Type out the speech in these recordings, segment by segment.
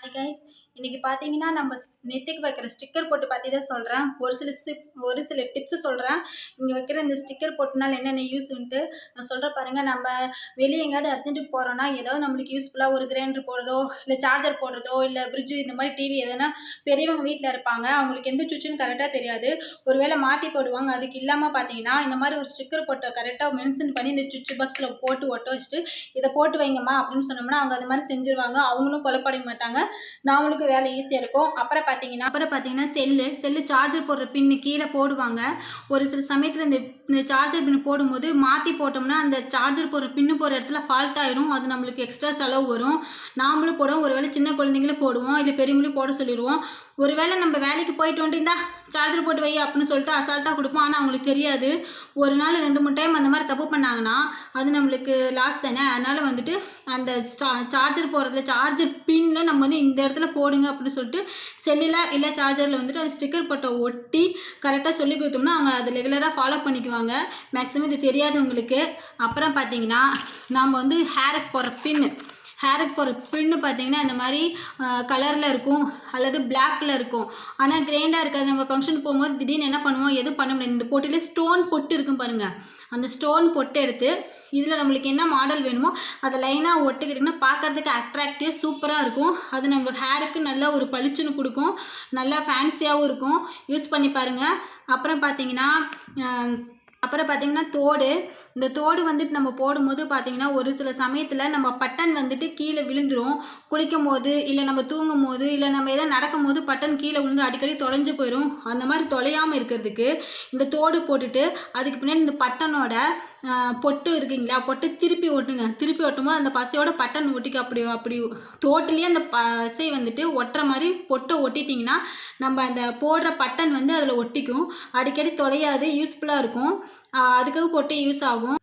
Hi guys இன்னைக்கு பார்த்தீங்கன்னா நம்ம நெத்திக்கு வைக்கிற ஸ்டிக்கர் போட்டு பற்றி தான் சொல்கிறேன் ஒரு சில ஸ்டிப் ஒரு சில டிப்ஸு சொல்கிறேன் இங்கே வைக்கிற இந்த ஸ்டிக்கர் போட்டுனால என்னென்ன யூஸ்ன்ட்டு நான் சொல்கிறேன் பாருங்கள் நம்ம வெளியே எங்கேயாவது அர்ஜென்ட்டுக்கு போகிறோன்னா ஏதாவது நம்மளுக்கு யூஸ்ஃபுல்லாக ஒரு கிரைண்டர் போடுறதோ இல்லை சார்ஜர் போடுறதோ இல்லை ஃப்ரிட்ஜு இந்த மாதிரி டிவி எதனா பெரியவங்க வீட்டில் இருப்பாங்க. அவங்களுக்கு எந்த சுவிட்சுன்னு கரெக்டாக தெரியாது. ஒரு வேளை மாற்றி போடுவாங்க. அதுக்கு இல்லாமல் பார்த்தீங்கன்னா இந்த மாதிரி ஒரு ஸ்டிக்கர் போட்டு கரெக்டாக மென்ஷன் பண்ணி இந்த சுவிட்ச் பாக்ஸில் போட்டு ஒட்ட வச்சுட்டு இதை போட்டு வைங்கம்மா அப்படின்னு சொன்னோம்னா அவங்க அது மாதிரி செஞ்சுருவாங்க. அவங்களும் கொலைப்படைய மாட்டாங்க. நாமளுக்கு வேலை ஈஸியாக இருக்கும். அப்புறம் பார்த்தீங்கன்னா அப்புறம் பார்த்தீங்கன்னா செல்லு செல்லு சார்ஜர் போடுற பின்னு கீழே போடுவாங்க. ஒரு சில சமயத்தில் இந்த இந்த சார்ஜர் பின் போடும்போது மாற்றி போட்டோம்னா அந்த சார்ஜர் போடுற பின்னு போகிற இடத்துல ஃபால்ட் ஆயிரும். அது நம்மளுக்கு எக்ஸ்ட்ரா செலவு வரும். நாமளும் போடுவோம். ஒரு வேளை சின்ன குழந்தைங்களும் போடுவோம். இல்லை பெரியவங்களும் போட சொல்லிடுவோம். ஒரு வேளை நம்ம வேலைக்கு போயிட்டு வந்துட்டு இந்தா சார்ஜர் போட்டு வை அப்படின்னு சொல்லிட்டு அசால்ட்டாக கொடுப்போம். ஆனால் அவங்களுக்கு தெரியாது. ஒரு நாள் ரெண்டு மூணு டைம் அந்த மாதிரி தப்பு பண்ணாங்கன்னா அது நம்மளுக்கு லாஸ் தானே. அதனால் வந்துட்டு அந்த சார்ஜர் போகிறதுல சார்ஜர் பின்னில் நம்ம வந்து இந்த இடத்துல போடுங்க அப்படின்னு சொல்லிட்டு செல்லில் இல்லை சார்ஜரில் வந்துட்டு அந்த ஸ்டிக்கர் போட்டை ஒட்டி கரெக்டாக சொல்லி கொடுத்தோம்னா அவங்க அதை ரெகுலராக ஃபாலோ பண்ணிக்குவாங்க. மேக்ஸிமம் இது தெரியாதவங்களுக்கு. அப்புறம் பார்த்தீங்கன்னா நாம் வந்து ஹேருக்கு போடுற பின்னு ஹேருக்கு போகிற பின்னு பார்த்தீங்கன்னா இந்த மாதிரி கலரில் இருக்கும் அல்லது பிளாக்கில் இருக்கும். ஆனால் கிரைண்டாக இருக்காது. நம்ம ஃபங்க்ஷனுக்கு போகும்போது திடீர்னு என்ன பண்ணுவோம்? எதுவும் பண்ண முடியாது. இந்த பொட்டிலே ஸ்டோன் பொட்டு இருக்கும் பாருங்கள் அந்த ஸ்டோன் பொட்டு எடுத்து இதில் நம்மளுக்கு என்ன மாடல் வேணுமோ அதை லைனாக ஒட்டுக்கிட்டிங்கன்னா பார்க்குறதுக்கு அட்ராக்டிவ் சூப்பராக இருக்கும். அது நம்மளுக்கு ஹேருக்கு நல்ல ஒரு பளிச்சுன்னு கொடுக்கும். நல்லா ஃபேன்சியாகவும் இருக்கும். யூஸ் பண்ணி பாருங்கள் அப்புறம் பார்த்தீங்கன்னா அப்புறம் பார்த்தீங்கன்னா தோடு. இந்த தோடு வந்துட்டு நம்ம போடும்போது பார்த்திங்கன்னா ஒரு சில சமயத்தில் நம்ம பட்டன் வந்துட்டு கீழே விழுந்துரும். குளிக்கும் போது இல்லை நம்ம தூங்கும் போது இல்லை நம்ம எதாவது நடக்கும் போது பட்டன் கீழே விழுந்து அடிக்கடி தொலைஞ்சு போயிடும் அந்த மாதிரி தொலையாமல் இருக்கிறதுக்கு இந்த தோடு போட்டுட்டு அதுக்கு பின்னாடி இந்த பட்டனோட பொட்டு இருக்குங்களா? பொட்டு திருப்பி ஒட்டுங்க. திருப்பி ஓட்டும்போது அந்த பசையோட பட்டன் ஒட்டிக்க அப்படி அப்படி தோட்டிலேயே அந்த பசை வந்துட்டு ஒட்டுற மாதிரி பொட்டை ஒட்டிட்டிங்கன்னா நம்ம அந்த போடுற பட்டன் வந்து அதில் ஒட்டிக்கும். அடிக்கடி தொலையாது யூஸ்ஃபுல்லாக இருக்கும். அதுக்கு பொட்டு யூஸ் ஆகும்.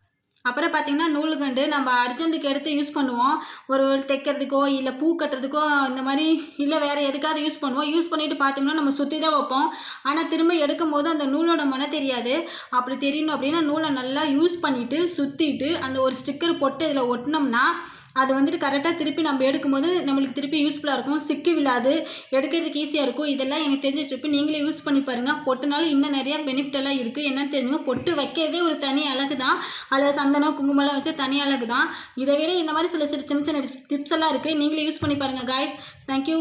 அப்புறம் பார்த்திங்கன்னா நூலுகண்டு நம்ம அர்ஜென்ட்டுக்கு எடுத்து யூஸ் பண்ணுவோம். ஒரு தைக்கிறதுக்கோ இல்லை பூ கட்டுறதுக்கோ இந்த மாதிரி இல்லை வேறு எதுக்காவது யூஸ் பண்ணுவோம். யூஸ் பண்ணிவிட்டு பார்த்தோம்னா நம்ம சுற்றி தான் வைப்போம். ஆனால் திரும்ப எடுக்கும் போது அந்த நூலோட மன தெரியாது. அப்படி தெரியணும் அப்படின்னா நூலை நல்லா யூஸ் பண்ணிவிட்டு சுற்றிட்டு அந்த ஒரு ஸ்டிக்கர் போட்டு இதில் ஒட்டினோம்னா அதை வந்துட்டு கரெக்டாக திருப்பி நம்ம எடுக்கும்போது நம்மளுக்கு திருப்பி யூஸ்ஃபுல்லாக இருக்கும். சிக்கு விழாது எடுக்கிறதுக்கு ஈஸியாக இருக்கும். இதெல்லாம் எனக்கு தெரிஞ்ச ட்ரிப்பு நீங்களே யூஸ் பண்ணி பாருங்கள் பொட்டுனாலும் இன்னும் நிறையா பெனிஃபிட் எல்லாம் இருக்குது என்னென்னு தெரிஞ்சுங்க பொட்டு வைக்கிறதே ஒரு தனி அழகு தான். அதில் சந்தனம் குங்குமம்லாம் வச்சு தனி அழகு தான். இதை விட இந்த மாதிரி சில சின்ன சின்ன டிப்ஸ் எல்லாம் இருக்குது நீங்களே யூஸ் பண்ணி பாருங்கள் காய்ஸ் தேங்க்யூ